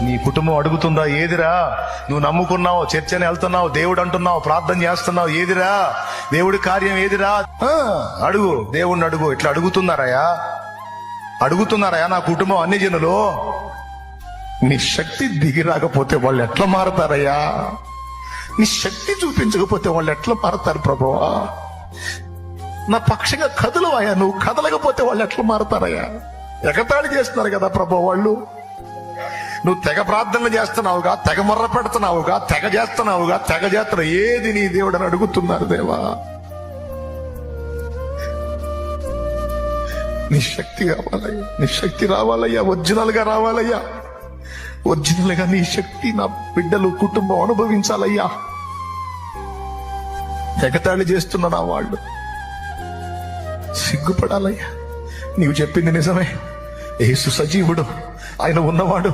నీ కుటుంబం అడుగుతుందా ఏదిరా? నువ్వు నమ్ముకున్నావు చర్చని వెళ్తున్నావు దేవుడు అంటున్నావు ప్రార్థన చేస్తున్నావు ఏదిరా? దేవుడి కార్యం ఏదిరా? అడుగు దేవుణ్ణి అడుగు ఇట్లా అడుగుతున్నారయ్యా. అడుగుతున్నారయ్యా నా కుటుంబం అన్ని జనులు. నీ శక్తి దిగి రాకపోతే వాళ్ళు ఎట్లా మారతారయ్యా? నీ శక్తి చూపించకపోతే వాళ్ళు ఎట్లా మారతారు ప్రభువా నా పక్షంగా కదలవయ్యా నువ్వు కదలకపోతే వాళ్ళు ఎట్లా మారతారయ్యా? ఎగతాళి చేస్తున్నారు కదా ప్రభు వాళ్ళు. నువ్వు తెగ ప్రార్థనలు చేస్తున్నావుగా తెగ మొర్ర పెడుతున్నావుగా తెగ చేస్తున్నావుగా తెగ చేస్తున్న. ఏది నీ దేవుడు అని అడుగుతున్నారు దేవా? నీ శక్తి కావాలయ్యా నీ శక్తి రావాలయ్యా ఒరిజినల్గా రావాలయ్యా. ఒరిజినల్గా నీ శక్తి నా బిడ్డలు కుటుంబం అనుభవించాలయ్యా. ఎగతాళి చేస్తున్న నా వాళ్ళు. సిగ్గుపడాలయ్యా. నీవు చెప్పింది నిజమే. ఏసు సజీవుడు. ఆయన ఉన్నవాడు